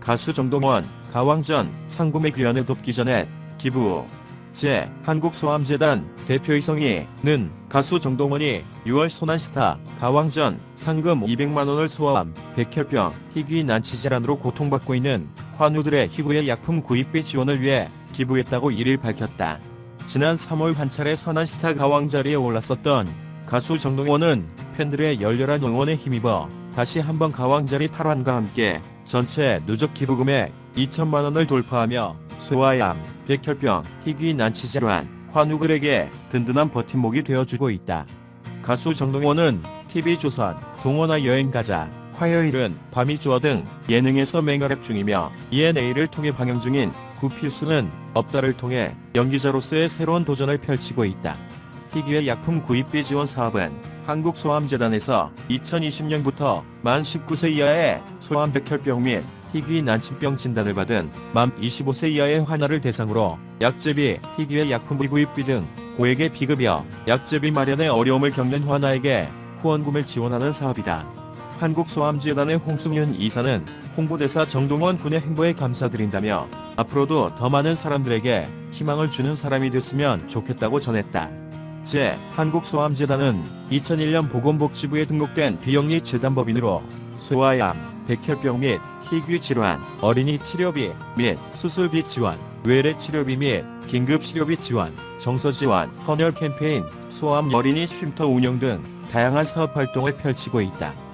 가수 정동원, 가왕전, 상금의 귀환을 돕기 전에 기부. 제 한국소아암재단 대표 이성희는 가수 정동원이 6월 소난스타 가왕전 상금 200만원을 소아암, 백혈병, 희귀 난치 질환으로 고통받고 있는 환우들의 희구의 약품 구입비 지원을 위해 기부했다고 1일 밝혔다. 지난 3월 한 차례 선한스타 가왕 자리에 올랐었던 가수 정동원은 팬들의 열렬한 응원에 힘입어 다시 한번 가왕 자리 탈환과 함께 전체 누적 기부금액 2천만 원을 돌파하며 소아암, 백혈병, 희귀 난치 질환, 환우들에게 든든한 버팀목이 되어주고 있다. 가수 정동원은 TV조선, 동원아 여행 가자, 화요일은 밤이 좋아 등 예능에서 맹활약 중이며 ENA를 통해 방영 중인 구필수는 업다를 통해 연기자로서의 새로운 도전을 펼치고 있다. 희귀의 약품 구입비 지원 사업은 한국소암재단에서 2020년부터 만 19세 이하의 소암 백혈병 및 희귀 난치병 진단을 받은 만 25세 이하의 환자를 대상으로 약제비, 희귀의 약품 구입비 등 고액의 비급여, 약제비 마련에 어려움을 겪는 환자에게 후원금을 지원하는 사업이다. 한국소암재단의 홍승윤 이사는 홍보대사 정동원 군의 행보에 감사드린다며 앞으로도 더 많은 사람들에게 희망을 주는 사람이 됐으면 좋겠다고 전했다. 제 한국소암재단은 2001년 보건복지부에 등록된 비영리 재단법인으로 소아암, 백혈병 및 희귀 질환, 어린이 치료비 및 수술비 지원, 외래 치료비 및 긴급 치료비 지원, 정서 지원, 헌혈 캠페인, 소아암 어린이 쉼터 운영 등 다양한 사업 활동을 펼치고 있다.